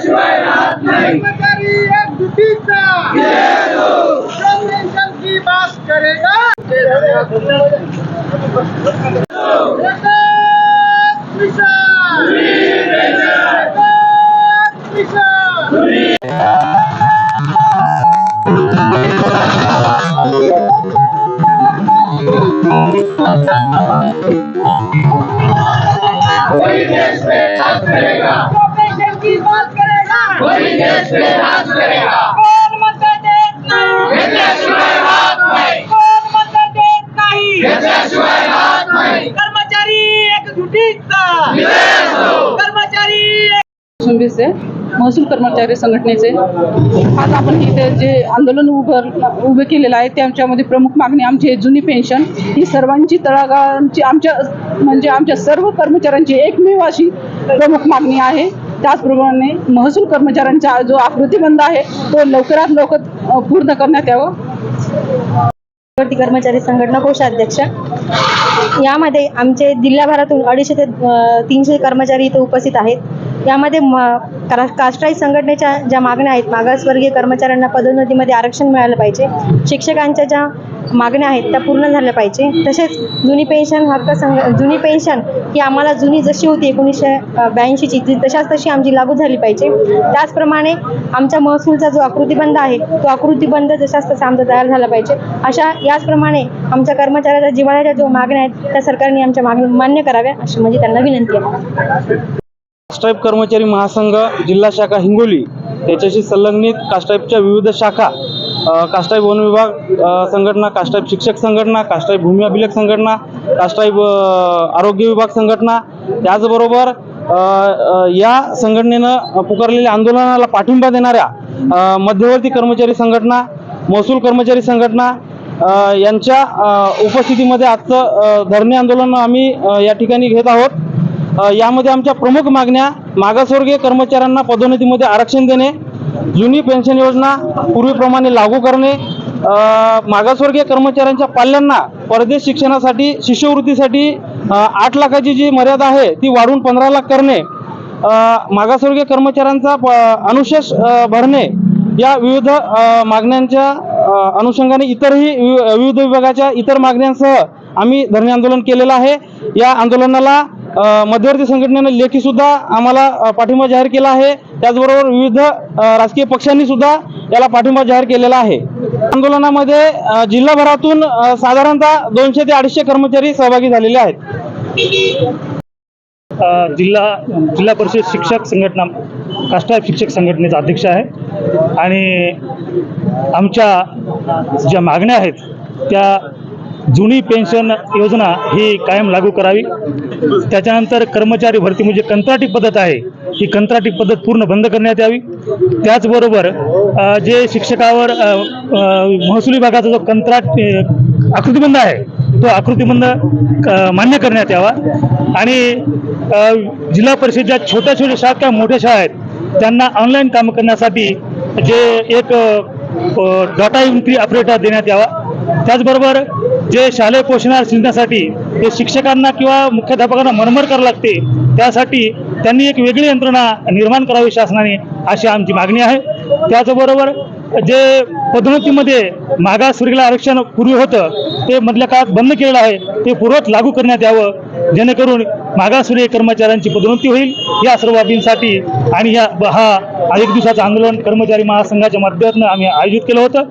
कर्मचारी एकजुटीचा कॉम्बिनेशन की बात करेगा एकच मिशन एकच मिशन कॉम्बिनेशन की बात करेगा कौन मत देत नाही? कौन मत देत नाही? कर्मचारी एकजुटीचा कर्मचारी कोशिंबीरचे महसूल कर्मचारी संघटनेचे. आज आपण इथे जे आंदोलन उभं उभे केलेलं आहे त्याच्यामध्ये प्रमुख मागणी आमची जुनी पेन्शन. ही सर्वांची तळागाळांची आमच्या म्हणजे आमच्या सर्व कर्मचाऱ्यांची एकमेव अशी प्रमुख मागणी आहे. त्याचप्रमाणे महसूल कर्मचाऱ्यांचा जो आकृतीबंध आहे तो लवकरात लवकर पूर्ण करण्यात यावं. कर्मचारी संघटना कोषाध्यक्ष. यामध्ये आमचे जिल्हाभरातून अडीचशे ते तीनशे कर्मचारी इथे उपस्थित आहेत. यामध्ये म संघटनेच्या ज्या मागण्या आहेत मागासवर्गीय कर्मचाऱ्यांना पदोन्नतीमध्ये आरक्षण मिळालं पाहिजे. शिक्षकांच्या ज्या मागण्या आहेत त्या पूर्ण झाल्या पाहिजे. तसेच जुनी पेन्शन हक्क संघ जुनी पेन्शन ही आम्हाला जुनी जशी होती एकोणीसशे ब्याऐंशीची ती तशाच तशी आमची लागू झाली पाहिजे. त्याचप्रमाणे आमच्या महसूलचा जो आकृतीबंध आहे तो आकृतीबंध जशाच तसा आमचा तयार झाला पाहिजे. अशा याचप्रमाणे आमच्या कर्मचाऱ्याच्या जिव्हाळ्याच्या जो मागण्या आहेत त्या सरकारने आमच्या मागण्या मान्य कराव्या अशी म्हणजे त्यांना विनंती आहे. कास्टाईप कर्मचारी महासंघ जिल्हा शाखा हिंगोली त्याच्याशी संलग्नित कास्टाईपच्या विविध शाखा काष्टाई वन विभाग संघटना काष्टाई शिक्षक संघटना काष्टाई भूमी अभिलेख संघटना काष्टाई आरोग्य विभाग संघटना त्याचबरोबर या संघटनेनं पुकारलेल्या आंदोलनाला पाठिंबा देणाऱ्या मध्यवर्ती कर्मचारी संघटना महसूल कर्मचारी संघटना यांच्या उपस्थितीमध्ये आजचं धरणे आंदोलन आम्ही या ठिकाणी घेत आहोत. यामध्ये आमच्या प्रमुख मागण्या मागासवर्गीय कर्मचाऱ्यांना पदोन्नतीमध्ये आरक्षण देणे जुनी पेन्शन योजना पूर्वीप्रमाणे लागू करणे मागासवर्गीय कर्मचाऱ्यांच्या पाल्यांना परदेश शिक्षणासाठी शिष्यवृत्तीसाठी आठ लाखाची जी मर्यादा आहे ती वाढवून पंधरा लाख करणे मागासवर्गीय कर्मचाऱ्यांचा प- अनुशेष भरणे या विविध मागण्यांच्या अनुषंगाने इतरही वि- विविध विभागाच्या इतर मागण्यांसह आम्ही धरणे आंदोलन केलेलं आहे. या आंदोलनाला मध्यवर्ती संघटनेनं लेखी सुद्धा आम्हाला पाठिंबा जाहीर केला आहे. त्याचबरोबर विविध राजकीय पक्षांनी सुद्धा याला पाठिंबा जाहीर केलेला आहे. आंदोलनामध्ये जिल्हाभरातून साधारणतः दोनशे ते अडीचशे कर्मचारी सहभागी झालेले आहेत. जिल्हा जिल्हा परिषद शिक्षक संघटना कास्टाफ शिक्षक संघटनेचा अध्यक्ष आहे. आणि आमच्या ज्या मागण्या आहेत त्या जुनी पेन्शन योजना ही कायम लागू करावी. त्याच्यानंतर कर्मचारी भरती म्हणजे कंत्राटी पद्धत आहे ही कंत्राटी पद्धत पूर्ण बंद करण्यात यावी. त्याचबरोबर जे शिक्षकावर महसूल विभागाचा जो कंत्राट आकृतीबंध आहे तो आकृतीबंध क- मान्य करण्यात यावा. आणि जिल्हा जिल्हा परिषदेच्या छोट्या छोट्या शाळा किंवा मोठ्या शाळा आहेत त्यांना ऑनलाईन काम करण्यासाठी जे एक डाटा एंट्री ऑपरेटर देण्यात यावा. त्याचबरोबर जे शालेय पोषणार शिजण्यासाठी ते शिक्षकांना किंवा मुख्याध्यापकांना मनमर करावं लागते त्यासाठी त्यांनी एक वेगळी यंत्रणा निर्माण करावी शासनाने अशी आमची मागणी आहे. त्याचबरोबर जे पदोन्नतीमध्ये मागासवर्गीला आरक्षण पूर्वी होतं ते मधल्या काळात बंद केलेलं आहे ते पूर्वत लागू करण्यात यावं जेणेकरून मागासवर्गीय कर्मचाऱ्यांची पदोन्नती होईल. या सर्व बाबींसाठी आणि या हा एक दिवसाचं आंदोलन कर्मचारी महासंघाच्या माध्यमातून आम्ही आयोजित केलं होतं.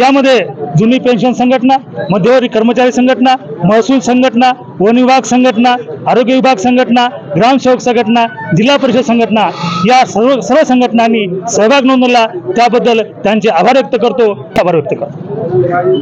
यामध्ये जुनी पेन्शन संघटना मध्यवर्ती कर्मचारी संघटना महसूल संघटना वन विभाग संघटना आरोग्य विभाग संघटना ग्रामसेवक संघटना जिल्हा परिषद संघटना या सर्व सर्व संघटनांनी सहभाग नोंदवला. त्याबद्दल त्यांचे आभार व्यक्त करतो. आभार व्यक्त करतो.